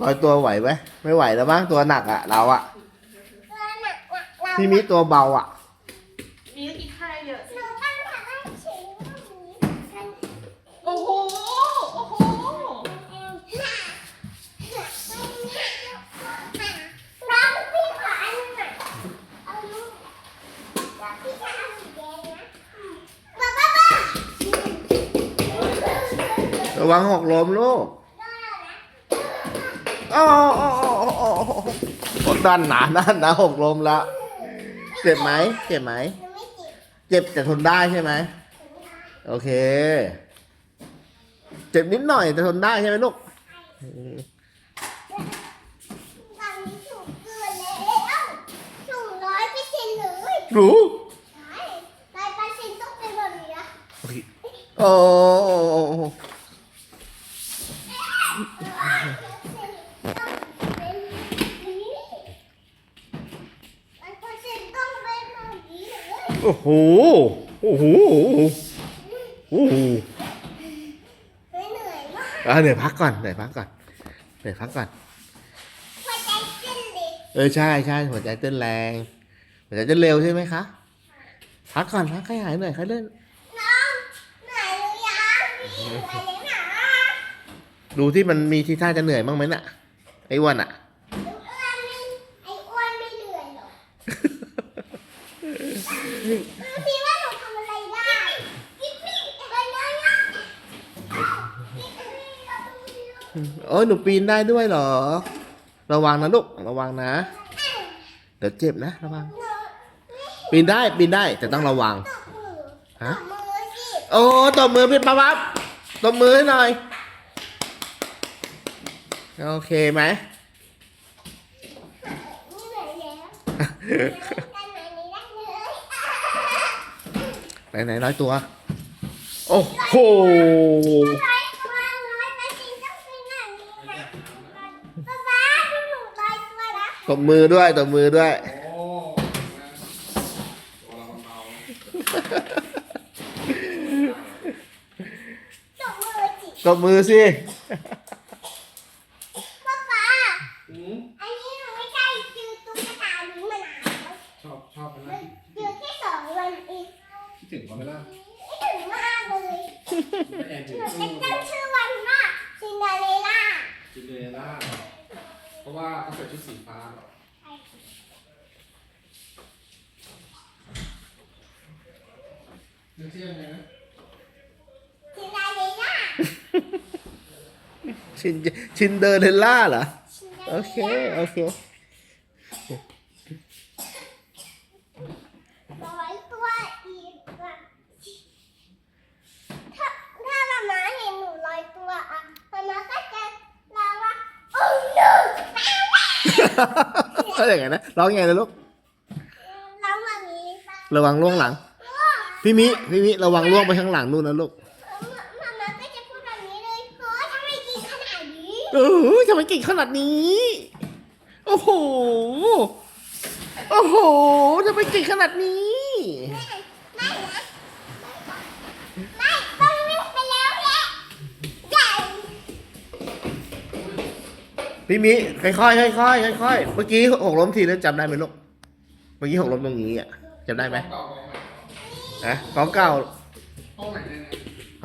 ลอยตัวไหวไหมไม่ไหวแล้วมั้งตัวหนักอะ เราอะตัวหนักหนักเราพี่มิตัวเบาอะมีอีกค่ายเยอะหนูตั้งแต่แรกเฉยว่าหนูมันโอ้โห โอ้โหน้องพี่ขออันหนึ่งเอาลูกพี่จะเอาสีแดงนะบ้าบ้าบ้าระวังหกล้มลูกได้แล้วนะ โอ้โอ้โอ้โอ้โอ้โอ้ด้านหนาด้านหนาหกล้มแล้วเจ็บไหมเจ็บไหม เจ็บแต่ทนได้ใช่ไหมโอเค เจ็บนิดหน่อยแต่ทนได้ใช่ไหมลูกตอนนี้ถูกเกินแล้วถูกร้อยเปอร์เซ็นต์เลยรู้ใช่ร้อยเปอร์เซ็นต์ต้องเป็นแบบนี้นะโอ้ โอ้โอ้โห โอ้โห โอ้โหอะเดี๋ยวพักก่อนเดี๋ยวพักก่อนเดี๋ยวพักก่อนเออใช่ใช่หัวใจเต้นแรง หัวใจเต้นเร็วใช่ไหมคะ พักก่อนพักให้หายหน่อยค่อยเล่นดูที่มันมีที่ท่าจะเหนื่อยบ้างไหมน่ะ ไอ้อ้วันอะ พี่ว่าหนูทำอะไรได้ไปเลยนะโอ้ยหนูปีนได้ด้วยเหรอ ระวังนะลูก ระวังนะเดี๋ยวเจ็บนะ ระวังปีนได้ ปีนได้ แต่ต้องระวังฮะมือสิโอ้ตบมือพี่ปั๊บปั๊บตบมือให้หน่อย โอเคไหม นี่เหนื่อยแล้วกันไหนนี้ ได้เลยไหนไหนร้อยตัว โอ้โหร้อยตัวร้อยเปอร์เซ็นต์ต้องเป็นแบบนี้นะป๊าป๊าดูหนูร้อยตัวนะตบมือด้วยตบมือด้วยโอ้ตัวเราเบาจบมือจิตบมือสิป๊าป๊าอืมอันนี้หนูไม่ใช่จือตุ๊กตานี้มานานแล้วชอบชอบไหมมัล่ะนจือแค่สองวันเองคิด ถึงเขาไหมล่ะไม่ถึงมากเลยแม่แอนหถึงนูตู้จะตั้งชื่อวันว่าซินเดอเรลล่าจินเดอเรลล่าเพราะว่าเขาใส่ชุดสีฟ้าเหรอเรื่องเที่ยงไงนะซินเดอเรลล่าชินชินเดอเรลล่าเหรอ ซินเดโออเคเรลล่าโอเคร้อยตัวอีกอะถ้าถ้ามาม่าเห็นหนูร้อยตัวอะมาม่าก็จะร้องว่าโอ้หนู ก็อย่างไงนะร้องไงนะลูกร้องแบบนี้ป่ะระวังล่วงหลัง พี่มิพี่มิระวังล่วงไปข้างหลังนู่นนะลูกมาม่าก็จะพูดแบบนี้เลยโอ้ทำไมกินขนาดนี้เออทำไมเก่งขนาดนี้ โอ้โห โอ้โหทำไมเก่งขนาดนี้ ไม่นะไม่ต้องวิ่งไปแล้วแหละใหญ่ พี่มิค่อยๆค่อยๆค่อยๆเมื่อกี้หกล้มทีแล้วจำได้ไหมลูกเมื่อกี้หกล้มตรงนี้อะจำได้ไหมห้องเก่าห้องใหม่ฮะของเก่าห้องไหนเนี่ย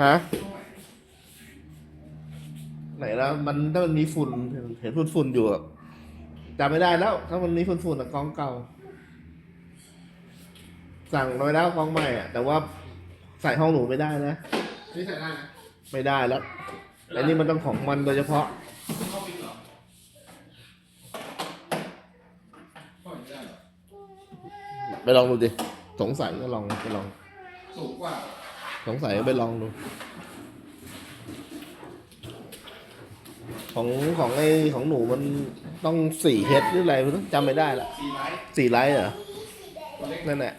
ฮะห้องไหนไหนแล้วมันถ้ามันมีฝุ่นเห็นฝุ่นฝุ่นๆอยู่อะจำไม่ได้แล้ว ถ้ามันมีฝุ่นฝุ่นอะกองเก่า สั่งไปแล้วกองใหม่อะแต่ว่าใส่ห้องหนูไม่ได้นะนี่ใส่ได้นะไม่ได้แล้วแต่นี่มันต้องของมันโดยเฉพาะ เข้าปิดเหรอเข้าไม่ได้เหรอ ไปลองดูดิ สงสัยก็ลองไปลอง สูงกว่า สงสัยก็ไปลองดู ของของไอของหนูมันต้องสี่เฮดหรืออะไรไม่รู้จำไม่ได้ละสีไลท์สี่ไลท์เหรอ ตัวเล็ก นั่นแหละ